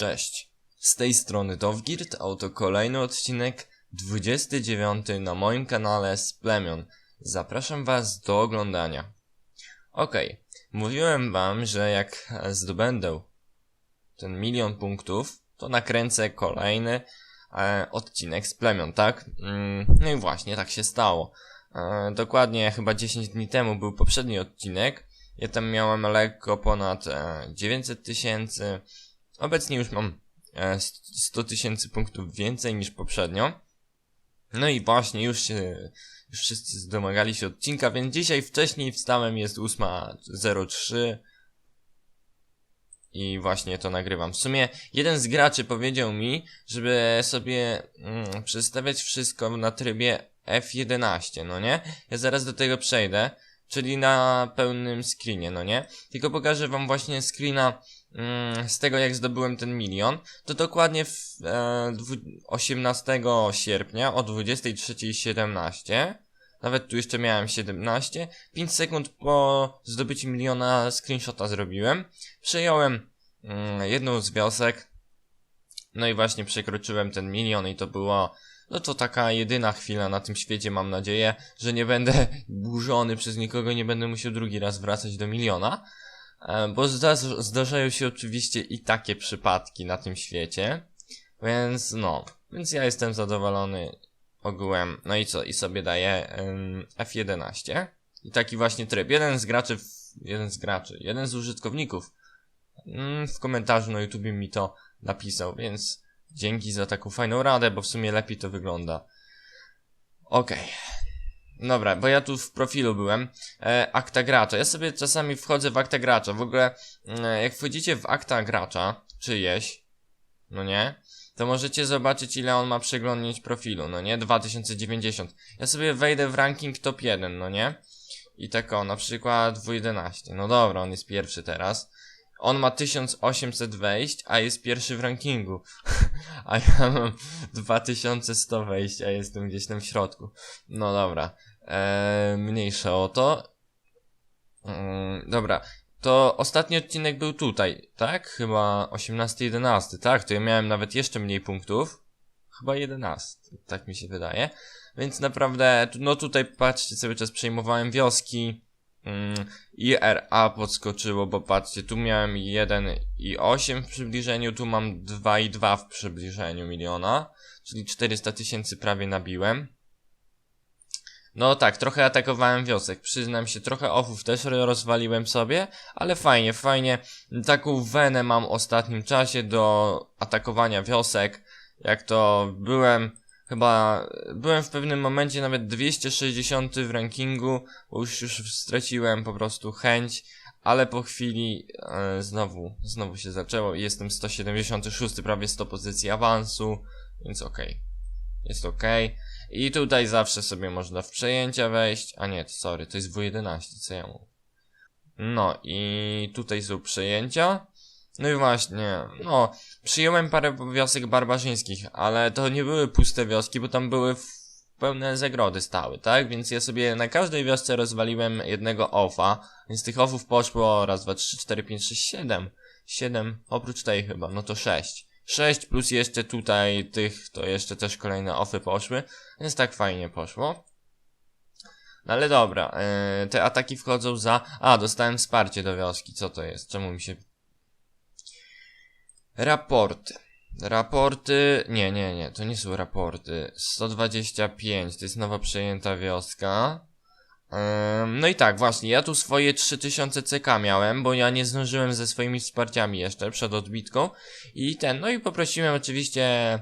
Cześć, z tej strony Dovgirt, a oto kolejny odcinek, 29 na moim kanale z plemion. Zapraszam was do oglądania. Okej, mówiłem wam, że jak zdobędę ten milion punktów, to nakręcę kolejny e, odcinek z plemion, tak? Mm, no i właśnie, tak się stało. E, dokładnie chyba 10 dni temu był poprzedni odcinek. Ja tam miałem lekko ponad e, 900 tysięcy. Obecnie już mam e, 100 tysięcy punktów więcej niż poprzednio. No i właśnie, już się, już wszyscy domagali się odcinka, więc dzisiaj wcześniej wstałem, jest 8.03 i właśnie to nagrywam. W sumie jeden z graczy powiedział mi, żeby sobie mm, przestawiać wszystko na trybie F11, no nie? Ja zaraz do tego przejdę, czyli na pełnym screenie, no nie? Tylko pokażę wam właśnie screena z tego jak zdobyłem ten milion. To dokładnie w, e, dwu- 18 sierpnia o 23.17 nawet tu jeszcze miałem 17. 5 sekund po zdobyciu miliona screenshota zrobiłem. Przejąłem mm, jedną z wiosek. No i właśnie przekroczyłem ten milion i to było no to taka jedyna chwila na tym świecie, mam nadzieję, że nie będę burzony przez nikogo, nie będę musiał drugi raz wracać do miliona. E, Bo zda zdarzają się oczywiście i takie przypadki na tym świecie. Więc no, więc ja jestem zadowolony ogółem. No i co? I sobie daję ym, F11. I taki właśnie tryb. Jeden z graczy, jeden z graczy, jeden z użytkowników mm, w komentarzu na YouTubie mi to napisał, więc dzięki za taką fajną radę, bo w sumie lepiej to wygląda. Okej. Dobra, bo ja tu w profilu byłem. E, akta gracza. Ja sobie czasami wchodzę w akta gracza. W ogóle, e, jak wchodzicie w akta gracza, czyjeś, no nie? To możecie zobaczyć, ile on ma przeglądnięć profilu, no nie? 2090. Ja sobie wejdę w ranking top 1, no nie? I tak o, na przykład w 11. No dobra, on jest pierwszy teraz. On ma 1800 wejść, a jest pierwszy w rankingu. a ja mam 2100 wejść, a jestem gdzieś tam w środku. No dobra. Eee, mniejsze o to. Mm, dobra. To ostatni odcinek był tutaj, tak? Chyba 18-11, tak? To ja miałem nawet jeszcze mniej punktów. Chyba 11, tak mi się wydaje. Więc naprawdę, no tutaj patrzcie, cały czas przejmowałem wioski. Mm, IRA podskoczyło, bo patrzcie, tu miałem 1,8 w przybliżeniu, tu mam 2,2 w przybliżeniu miliona, czyli 400 tysięcy prawie nabiłem. No tak, trochę atakowałem wiosek, przyznam się, trochę offów też rozwaliłem sobie, ale fajnie, fajnie. Taką wenę mam w ostatnim czasie do atakowania wiosek, jak to byłem, chyba, byłem w pewnym momencie nawet 260 w rankingu, bo już, już straciłem po prostu chęć, ale po chwili e, znowu, znowu się zaczęło i jestem 176, prawie 100 pozycji awansu, więc okej. Jest okej. I tutaj zawsze sobie można w przejęcia wejść. A nie, sorry, to jest W11, co ja mówię. No i tutaj są przejęcia. No i właśnie, no, przyjąłem parę wiosek barbarzyńskich, ale to nie były puste wioski, bo tam były pełne zagrody stały, tak? Więc ja sobie na każdej wiosce rozwaliłem jednego offa, więc tych offów poszło raz, dwa, trzy, cztery, pięć, sześć, siedem. Siedem, oprócz tej chyba, no to sześć. 6 plus jeszcze tutaj tych, to jeszcze też kolejne offy poszły, więc tak fajnie poszło. No ale dobra, yy, te ataki wchodzą za... A, dostałem wsparcie do wioski, co to jest? Czemu mi się... Raporty. Raporty... Nie, nie, nie, to nie są raporty. 125, to jest nowa przejęta wioska. No i tak, właśnie, ja tu swoje 3000 CK miałem, bo ja nie zdążyłem ze swoimi wsparciami jeszcze przed odbitką. I ten, no i poprosiłem oczywiście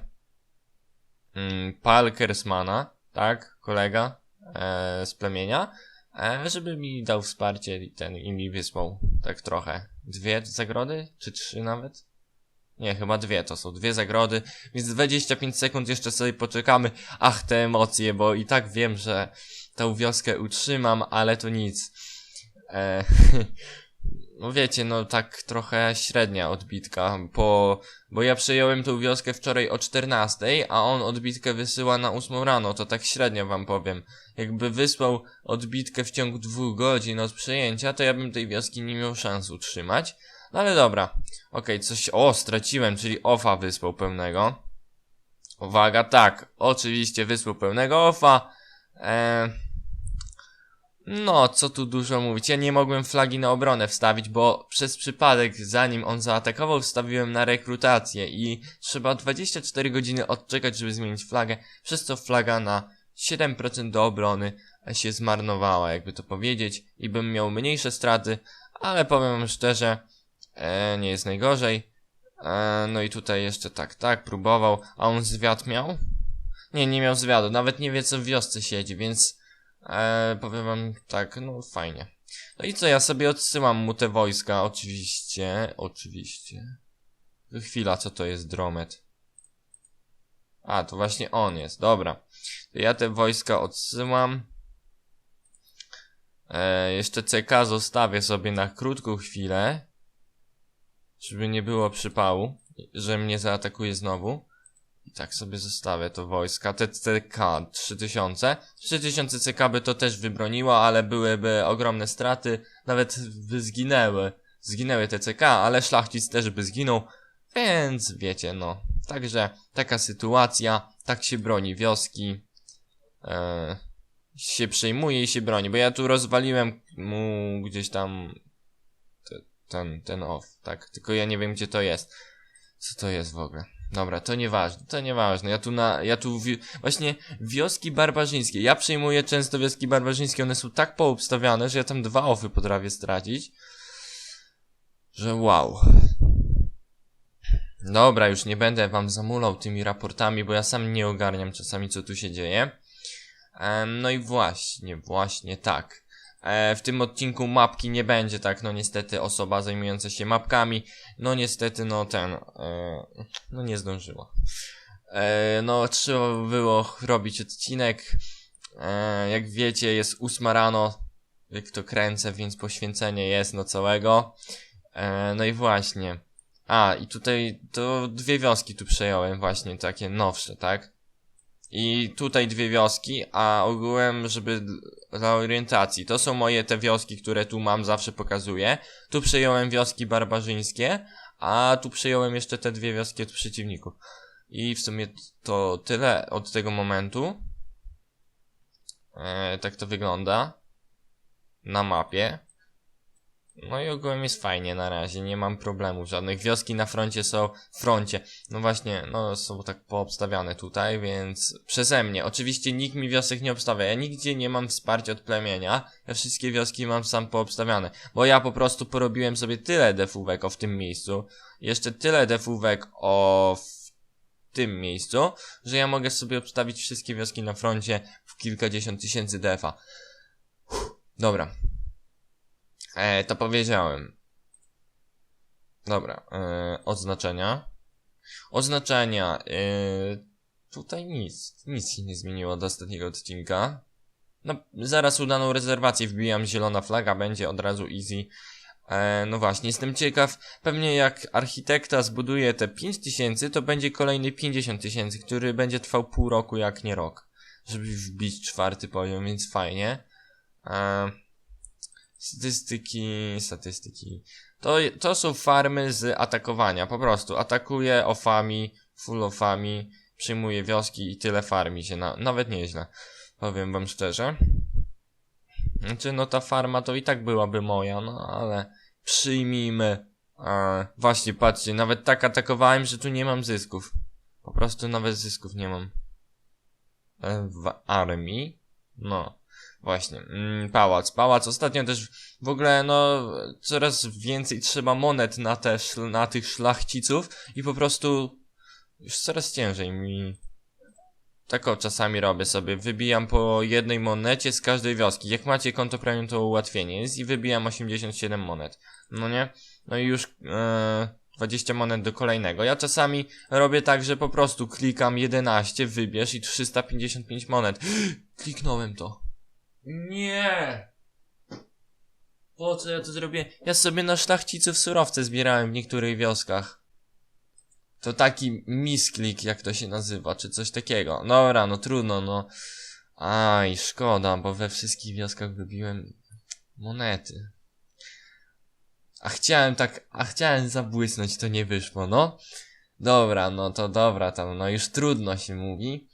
mm, Palkersmana, tak, kolega e, z plemienia, e, żeby mi dał wsparcie i ten i mi wysłał tak trochę. Dwie zagrody? Czy trzy nawet? Nie, chyba dwie to są, dwie zagrody, więc 25 sekund jeszcze sobie poczekamy. Ach, te emocje, bo i tak wiem, że tą wioskę utrzymam, ale to nic. E, no wiecie, no tak trochę średnia odbitka, bo, bo ja przejąłem tą wioskę wczoraj o 14, a on odbitkę wysyła na 8 rano, to tak średnio wam powiem. Jakby wysłał odbitkę w ciągu dwóch godzin od przejęcia, to ja bym tej wioski nie miał szans utrzymać. No ale dobra. Okej, coś... O, straciłem, czyli ofa wyspą pełnego. Uwaga, tak. Oczywiście wyspą pełnego ofa. Eee... No, co tu dużo mówić. Ja nie mogłem flagi na obronę wstawić, bo przez przypadek, zanim on zaatakował, wstawiłem na rekrutację i trzeba 24 godziny odczekać, żeby zmienić flagę, przez co flaga na 7% do obrony się zmarnowała, jakby to powiedzieć, i bym miał mniejsze straty, ale powiem szczerze, e, nie jest najgorzej. E, no i tutaj jeszcze tak, tak, próbował, a on zwiat miał? Nie, nie miał zwiadu, nawet nie wie co w wiosce siedzi, więc e, powiem wam tak, no fajnie. No i co, ja sobie odsyłam mu te wojska, oczywiście, oczywiście. Chwila, co to jest dromet? A, to właśnie on jest, dobra. To ja te wojska odsyłam. E, jeszcze CK zostawię sobie na krótką chwilę. Żeby nie było przypału, że mnie zaatakuje znowu. I tak sobie zostawię to wojska. Te CK 3000. 3000 CK by to też wybroniło, ale byłyby ogromne straty. Nawet by zginęły. Zginęły te CK, ale szlachcic też by zginął. Więc wiecie, no. Także taka sytuacja. Tak się broni wioski. Eee, się przejmuje i się broni. Bo ja tu rozwaliłem mu gdzieś tam te, ten, ten off, tak? Tylko ja nie wiem gdzie to jest. Co to jest w ogóle? Dobra, to nieważne, to nieważne. Ja tu na, ja tu wi właśnie wioski barbarzyńskie. Ja przejmuję często wioski barbarzyńskie, one są tak poobstawiane, że ja tam dwa offy potrafię stracić. Że wow. Dobra, już nie będę wam zamulał tymi raportami, bo ja sam nie ogarniam czasami co tu się dzieje. Em, no i właśnie, właśnie tak. E, w tym odcinku mapki nie będzie, tak, no niestety osoba zajmująca się mapkami, no niestety, no ten, e, no nie zdążyła. E, no trzeba było robić odcinek, jak wiecie jest ósma rano, jak to kręcę, więc poświęcenie jest no całego. No i właśnie. A, i tutaj to dwie wioski tu przejąłem właśnie, takie nowsze, tak? I tutaj dwie wioski, a ogółem, żeby dla orientacji, to są moje te wioski, które tu mam, zawsze pokazuję. Tu przejąłem wioski barbarzyńskie, a tu przejąłem jeszcze te dwie wioski od przeciwników. I w sumie to tyle od tego momentu. E, tak to wygląda. Na mapie. No i ogółem jest fajnie na razie, nie mam problemów żadnych. Wioski na froncie są w froncie. No właśnie, no są tak poobstawiane tutaj, więc przeze mnie. Oczywiście nikt mi wiosek nie obstawia. Ja nigdzie nie mam wsparcia od plemienia. Ja wszystkie wioski mam sam poobstawiane. Bo ja po prostu porobiłem sobie tyle defówek o w tym miejscu. Jeszcze tyle defówek o w tym miejscu, że ja mogę sobie obstawić wszystkie wioski na froncie w kilkadziesiąt tysięcy defa. Uff, Dobra, E, to powiedziałem. Dobra, e, oznaczenia. Oznaczenia. E, tutaj nic, nic się nie zmieniło od ostatniego odcinka. No, zaraz udaną rezerwację wbijam, zielona flaga, będzie od razu easy. E, no właśnie, jestem ciekaw, pewnie jak architekta zbuduje te 5000, to będzie kolejny 50 tysięcy, który będzie trwał pół roku, jak nie rok. Żeby wbić czwarty poziom, więc fajnie. E, Statystyki, statystyki. To, to są farmy z atakowania. Po prostu atakuje ofami, full ofami, przyjmuje wioski i tyle farmi się. Na, nawet nieźle. Powiem wam szczerze. Znaczy, no ta farma to i tak byłaby moja, no ale przyjmijmy. A, właśnie, patrzcie, nawet tak atakowałem, że tu nie mam zysków. Po prostu nawet zysków nie mam. E, W armii? No. Właśnie, mm, pałac. Pałac ostatnio też w ogóle, no, coraz więcej trzeba monet na, te, na tych szlachciców i po prostu już coraz ciężej mi. Tak o, czasami robię sobie. Wybijam po jednej monecie z każdej wioski. Jak macie konto premium, to ułatwienie jest i wybijam 87 monet. No nie? No i już e, 20 monet do kolejnego. Ja czasami robię tak, że po prostu klikam 11, wybierz i 355 monet. Kliknąłem to. Nie! Po co ja to zrobię? Ja sobie na szlachciców surowce zbierałem w niektórych wioskach. To taki misklik, jak to się nazywa, czy coś takiego. Dobra, no trudno, no. Aj, szkoda, bo we wszystkich wioskach wybiłem monety. A chciałem tak, a chciałem zabłysnąć, to nie wyszło, no. Dobra, no to dobra, tam, no już trudno się mówi.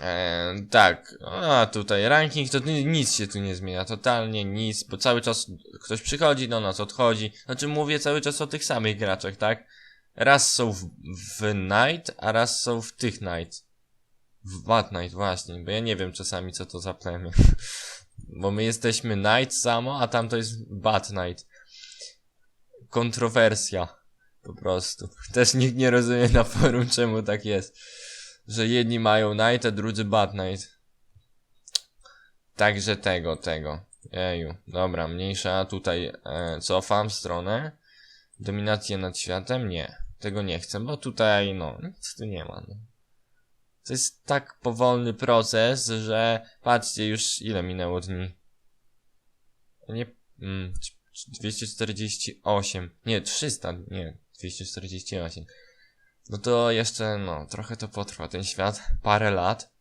Eee, tak, a tutaj ranking to ni- nic się tu nie zmienia, totalnie nic, bo cały czas ktoś przychodzi do nas, odchodzi. Znaczy mówię cały czas o tych samych graczach, tak? Raz są w, w Night, a raz są w tych Night. W Bad Night właśnie, bo ja nie wiem czasami co to za plemię. bo my jesteśmy Night samo, a tam to jest Bad Night. Kontrowersja. Po prostu. Też nikt nie rozumie na forum czemu tak jest. Że jedni mają Night, a drudzy Bad Night. Także tego, tego. Jeju. Dobra, mniejsza. Tutaj e, cofam stronę. Dominacja nad światem? Nie. Tego nie chcę, bo tutaj, no, nic tu nie ma. No. To jest tak powolny proces, że patrzcie, już ile minęło dni. Nie, mm, c- 248. Nie, 300, nie, 248. No to jeszcze, no, trochę to potrwa ten świat, parę lat.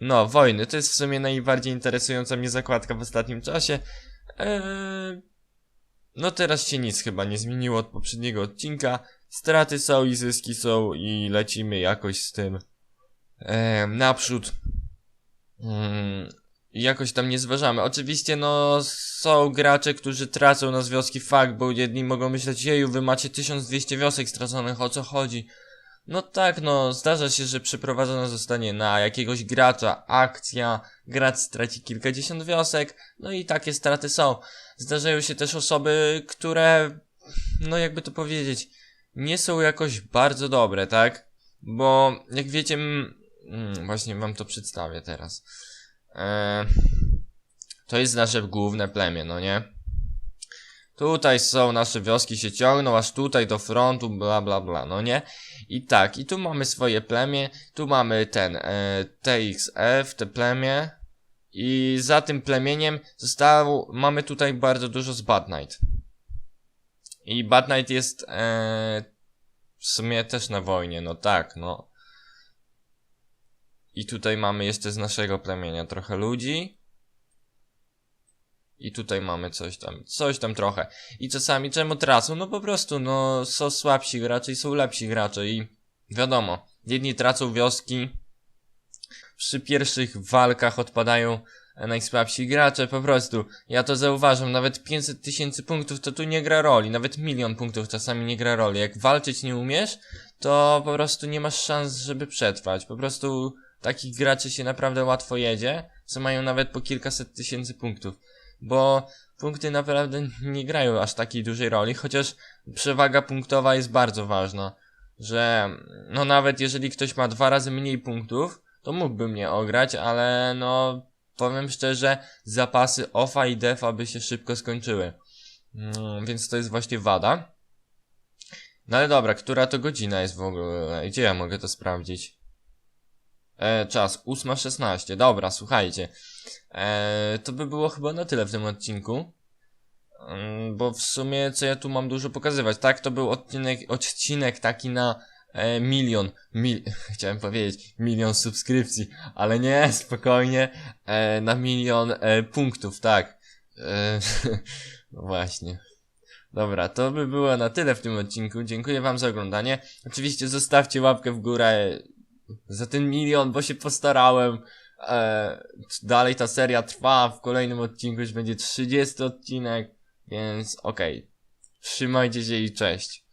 No, wojny, to jest w sumie najbardziej interesująca mnie zakładka w ostatnim czasie. Eee, no teraz się nic chyba nie zmieniło od poprzedniego odcinka. Straty są i zyski są i lecimy jakoś z tym e, naprzód. Mm, jakoś tam nie zważamy. Oczywiście, no, są gracze, którzy tracą na wioski fakt, bo jedni mogą myśleć, jeju, wy macie 1200 wiosek straconych, o co chodzi? No tak, no, zdarza się, że przeprowadzona zostanie na jakiegoś gracza akcja, gracz straci kilkadziesiąt wiosek, no i takie straty są. Zdarzają się też osoby, które, no jakby to powiedzieć, nie są jakoś bardzo dobre, tak? Bo, jak wiecie, mm, właśnie wam to przedstawię teraz. Eee, to jest nasze główne plemię, no nie? Tutaj są nasze wioski się ciągną, aż tutaj do frontu, bla bla bla, no nie? I tak, i tu mamy swoje plemię, tu mamy ten e, TXF, te plemię i za tym plemieniem zostało, mamy tutaj bardzo dużo z Bad Night. I Bad Night jest e, w sumie też na wojnie, no tak, no. I tutaj mamy jeszcze z naszego plemienia trochę ludzi. I tutaj mamy coś tam, coś tam trochę. I czasami czemu tracą? No po prostu, no są słabsi gracze i są lepsi gracze i wiadomo, jedni tracą wioski, przy pierwszych walkach odpadają najsłabsi gracze, po prostu. Ja to zauważam, nawet 500 tysięcy punktów to tu nie gra roli, nawet milion punktów czasami nie gra roli. Jak walczyć nie umiesz, to po prostu nie masz szans, żeby przetrwać. Po prostu takich graczy się naprawdę łatwo jedzie, co mają nawet po kilkaset tysięcy punktów. Bo punkty naprawdę nie grają aż takiej dużej roli, chociaż przewaga punktowa jest bardzo ważna. Że, no nawet jeżeli ktoś ma dwa razy mniej punktów, to mógłby mnie ograć, ale no, powiem szczerze, zapasy offa i defa by się szybko skończyły. Mm, więc to jest właśnie wada. No ale dobra, która to godzina jest w ogóle? Gdzie ja mogę to sprawdzić? E, czas 8.16. Dobra, słuchajcie. E, to by było chyba na tyle w tym odcinku. Mm, Bo w sumie co ja tu mam dużo pokazywać. Tak, to był odcinek, odcinek taki na e, milion, mil, chciałem powiedzieć milion subskrypcji, ale nie, spokojnie, e, na milion e, punktów, tak. E, no właśnie. Dobra, to by było na tyle w tym odcinku. Dziękuję wam za oglądanie. Oczywiście zostawcie łapkę w górę za ten milion, bo się postarałem. E, dalej ta seria trwa. W kolejnym odcinku już będzie 30 odcinek, więc okej. Trzymajcie się i cześć.